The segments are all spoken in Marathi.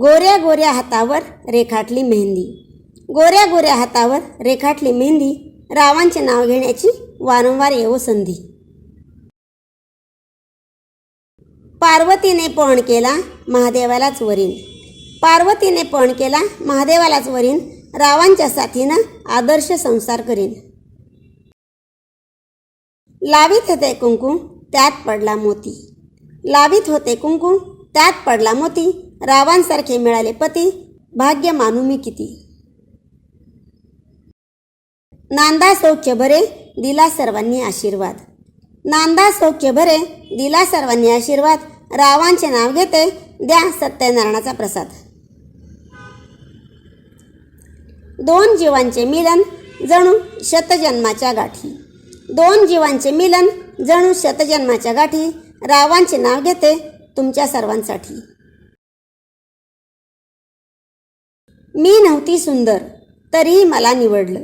गोऱ्या गोऱ्या हातावर रेखाटली मेहंदी. गोऱ्या गोऱ्या हातावर रेखाटली मेहंदी रावांचे नाव घेण्याची वारंवार येवो संधी. पार्वतीने पण केला महादेवालाच वरीन पार्वतीने पण केला महादेवालाच वरीन रावांच्या साथीनं आदर्श संसार करीन लावित होते कुंकू त्यात पडला मोती. लावित होते कुंकू त्यात पडला मोती. रावांसारखे मिळाले. पती भाग्य मानू मी किती? नांदा सौख्य भरे दिला सर्वांनी आशीर्वाद. नांदा सौख्य भरे दिला सर्वांनी आशीर्वाद. रावांचे नाव घेते द्या सत्यनारायणाचा प्रसाद. दोन जीवांचे मिलन जणू शतजन्माच्या गाठी. दोन जीवांचे मिलन जणू शतजन्माच्या गाठी. रावांचे नाव घेते तुमच्या सर्वांसाठी. मी नव्हती सुंदर तरीही मला निवडलं.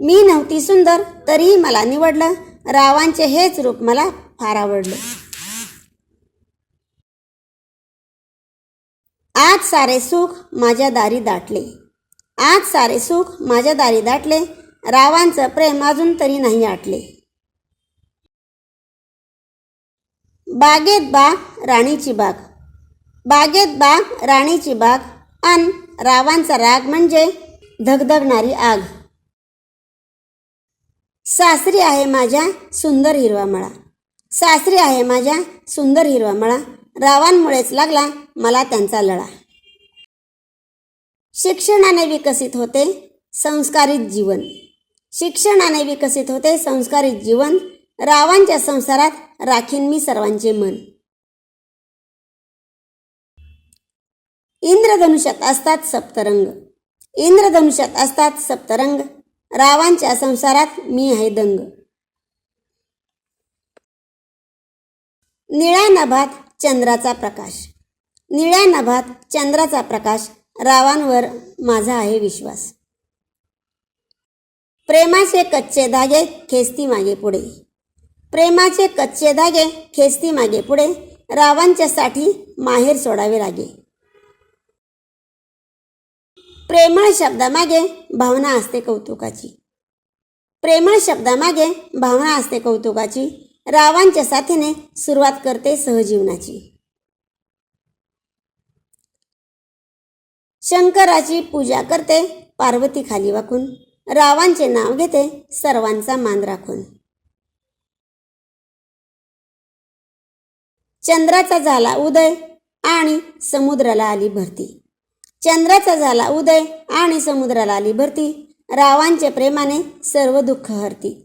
मी नव्हती सुंदर तरीही मला निवडलं. रावांचे हेच रूप मला फार आवडलं. आज सारे सुख माझ्या दारी दाटले. आज सारे सुख माझ्या दारी दाटले. रावांचं प्रेम अजून तरी नाही आटले. बागेत बाग राणीची बाग. बागेत बाग राणीची बाग. अन रावांचा राग म्हणजे धगधगणारी आग. सासरी आहे माझ्या सुंदर हिरवा मळा. सासरी आहे माझ्या सुंदर हिरवा मळा. रावांमुळेच लागला मला त्यांचा लळा. शिक्षणाने विकसित होते संस्कारित जीवन. शिक्षणाने विकसित होते संस्कारित जीवन. रावांच्या संसारात राखीन मी सर्वांचे मन. इंद्रधनुष्यात असतात सप्तरंग. इंद्रधनुष्यात असतात सप्तरंग. रावांच्या संसारात मी आहे दंग. निळ्या नभात चंद्राचा प्रकाश. निळ्या नभात चंद्राचा प्रकाश रावांवर माझा आहे विश्वास. प्रेमाचे कच्चे धागे खेचती मागे पुढे. प्रेमाचे कच्चे धागे खेचती मागे पुढे. रावांच्यासाठी माहेर सोडावे लागे. प्रेमळ शब्दामागे भावना असते कौतुकाची. प्रेमळ शब्दामागे भावना असते कौतुकाची रावांच्या साथीने सुरुवात करते सहजीवनाची. शंकराची पूजा करते पार्वती खाली वाकून रावांचे नाव घेते सर्वांचा मान राखून. चंद्राचा झाला उदय आणि समुद्राला आली भरती. चंद्राचा झाला उदय आणि समुद्राला आली भरती. रावांच्या प्रेमाने सर्व दुःख हरती.